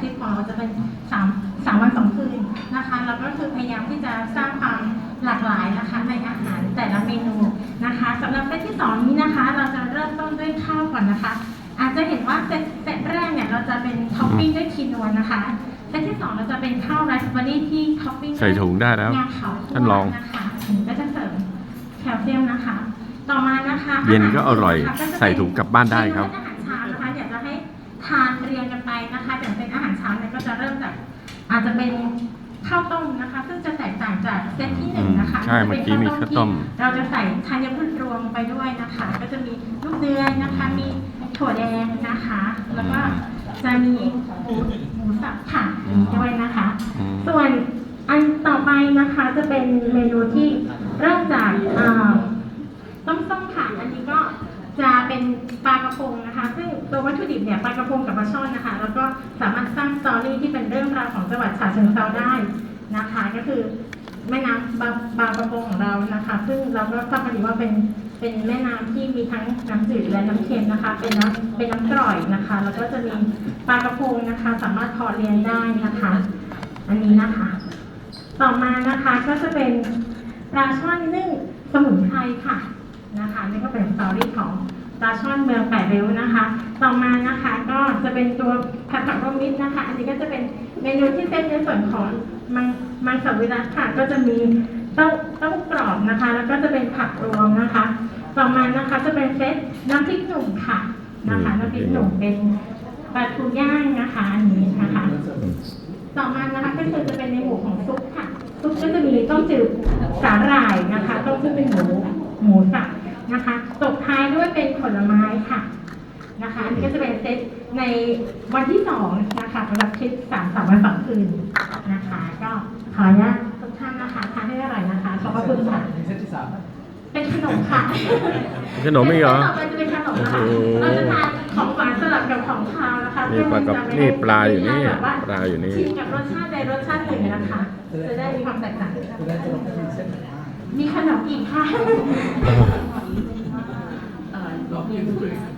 ทริปของเราจะเป็นสามสามวันสองคืนนะคะแล้วก็คือพยายามที่จะสร้างความหลากหลายนะคะในอาหารแต่ละเมนูนะคะสำหรับเซตที่สองนี้นะคะ เราจะเริ่มต้นด้วยข้าวก่อนนะคะ อาจจะเห็นว่าเซตเซตแรกเนี่ยเราจะเป็นท็อปปิ้งด้วยคีนัวนะคะเซตที่สองเราจะเป็นข้าวไรซ์เบอร์รี่ที่ท็อปปิ้งด้วยใส่ถุงได้แล้วงาขาวคั่วท่านลองนะคะอันนี้ก็จะเสริมแคลเซียมนะคะ ต่อมานะคะ เย็นก็อร่อยาหานะคะใส่ถุงกลับบ้านได้ครับเมนูอาหารเช้านะคะอยากจะให้ ทานเรียงกันไปนะคะอย่างเป็นอาหารเช้าเนี่ยก็จะเริ่มจากอาจจะเป็นข้าวต้มนะคะ ซึ่งจะแตกต่างจากเซตที่หนึ่งนะคะอืมใช่เมื่อกี้มีข้าวต้มที่เราจะใส่ธัญพืชรวมไปด้วยนะคะ ก็จะมีลูกเดือยนะคะ มีถั่วแดงนะคะ แล้วก็จะมีหมูหมูสับค่ะด้วยนะคะอืมส่วนอันต่อไปนะคะจะเป็นเมนูที่เริ่มจากเอ่อต้มส้มค่ะอันนี้ก็จะ เป็นปลากระพงนะคะ ซึ่งตัววัตถุดิบเนี่ยปลากระพงกับปลาช่อนนะคะ แล้วก็สามารถสร้างสตอรี่ที่เป็นเรื่องราวของจังหวัดฉะเชิงเทราได้นะคะ ก็คือแม่น้ำบาบางประกงของเรานะคะ ซึ่งเราก็ทราบกันดีว่าเป็นเป็นแม่น้ำที่มีทั้งน้ำจืดและน้ำเค็มนะคะ เป็นน้ำเป็นน้ำกร่อยนะคะ แล้วก็จะมีปลากระพงนะคะ สามารถทอดเลี้ยงได้นะคะ อันนี้นะคะ ต่อมานะคะก็จะเป็นปลาช่อนนึ่งสมุนไพรค่ะนะคะนี่ก็เป็นสตอรี่ของ ลาช่อนเมืองแปดริ้วนะคะ ต่อมานะคะก็จะเป็นตัวผัดผักรวมมิตรนะคะ อันนี้ก็จะเป็นเมนูที่เป็นในส่วนของมังมังสวิรัตค่ะ ก็จะมีเต้าเต้ากรอบนะคะ แล้วก็จะเป็นผักรวมนะคะ ต่อมานะคะจะเป็นเซตน้ำพริกหนุ่มค่ะนะคะน้ำพริกหนุ่มเป็นปลาทูย่างนะคะอันนี้นะคะ ต่อมานะคะก็คือจะเป็นในหมู่ของซุปค่ะซุปก็จะมีต้มจืดสาหร่ายนะคะต้มจืดเป็นหมูหมูสับนะคะตบท้ายด้วย เป็นผลไม้ค่ะนะคะอันนี้ก็จะเป็นเซตในวันที่สองนะคะสำหรับทริปสามสามวันสองคืนนะคะ ก็ขออนุญาตทุกท่านนะคะทานให้อร่อยนะคะขอบพระคุณค่ะเซตที่สามเป็นขนมค่ะขนมอีกเหรอต่อไปจะเป็นขนมนะคะโอ้โหเราจะทานของหวานสลับกับของคาวนะคะนี่ปลากระเพื่อมัจะไม่นี่ปลาอยู่นี่แบบว่ปลาอยู่นี่ชิมกับรสชาติใดรสชาติหนึ่งนะคะจะได้มีความแตกต่างคุณได้จะลงที่เส้นไหนบ้างมีขนมอีกค่ะ รอบที่